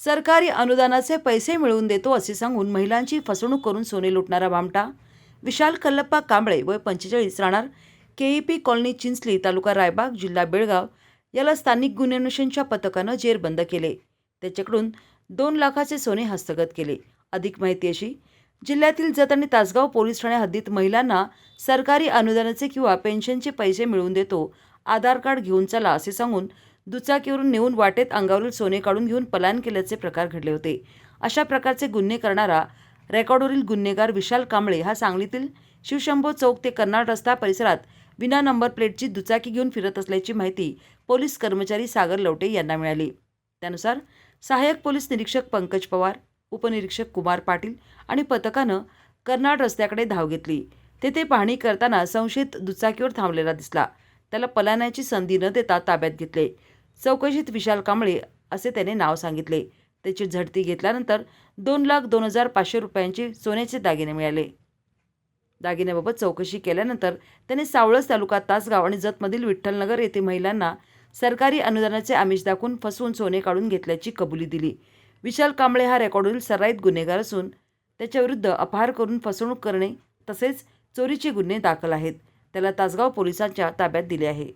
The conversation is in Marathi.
सरकारी अनुदानाचे पैसे मिळवून देतो असे सांगून महिलांची फसवणूक करून सोने लुटणारा भामटा विशाल कल्लप्पा कांबळे वय पंचेचाळीस राहणार. केईपी कॉलनी चिंचली तालुका रायबाग जिल्हा बेळगाव याला स्थानिक गुन्हे अन्वेषणच्या पथकानं जेरबंद केले. त्याच्याकडून दोन लाखाचे सोने हस्तगत केले. अधिक माहिती अशी जिल्ह्यातील जत आणि तासगाव पोलीस ठाणे हद्दीत महिलांना सरकारी अनुदानाचे किंवा पेन्शनचे पैसे मिळवून देतो आधार कार्ड घेऊन चला असे सांगून दुचाकीवरून नेऊन वाटेत अंगावरील सोने काढून घेऊन पलायन केल्याचे प्रकार घडले होते. अशा प्रकारचे गुन्हे करणारा रेकॉर्डवरील गुन्हेगार विशाल कांबळे हा सांगलीतील शिवशंभो चौक ते कर्नाड रस्ता परिसरात विना नंबर प्लेटची दुचाकी घेऊन फिरत असल्याची माहिती पोलीस कर्मचारी सागर लवटे यांना मिळाली. त्यानुसार सहाय्यक पोलीस निरीक्षक पंकज पवार उपनिरीक्षक कुमार पाटील आणि पथकानं कर्नाड रस्त्याकडे धाव घेतली. तेथे पाहणी करताना संशयित दुचाकीवर थांबलेला दिसला. त्याला पलायनाची संधी न देता ताब्यात घेतले. चौकशीत विशाल कांबळे असे त्याने नाव सांगितले. त्याची झडती घेतल्यानंतर दोन लाख दोन हजार पाचशे रुपयांचे सोन्याचे दागिने मिळाले. दागिन्याबाबत चौकशी केल्यानंतर त्याने सावळस तालुका तासगाव आणि जतमधील विठ्ठलनगर येथे महिलांना सरकारी अनुदानाचे आमिष दाखवून फसवून सोने काढून घेतल्याची कबुली दिली. विशाल कांबळे हा रेकॉर्डवरील सराईत गुन्हेगार असून त्याच्याविरुद्ध अपहार करून फसवणूक करणे तसेच चोरीचे गुन्हे दाखल आहेत. त्याला तासगाव पोलिसांच्या ताब्यात दिले आहे.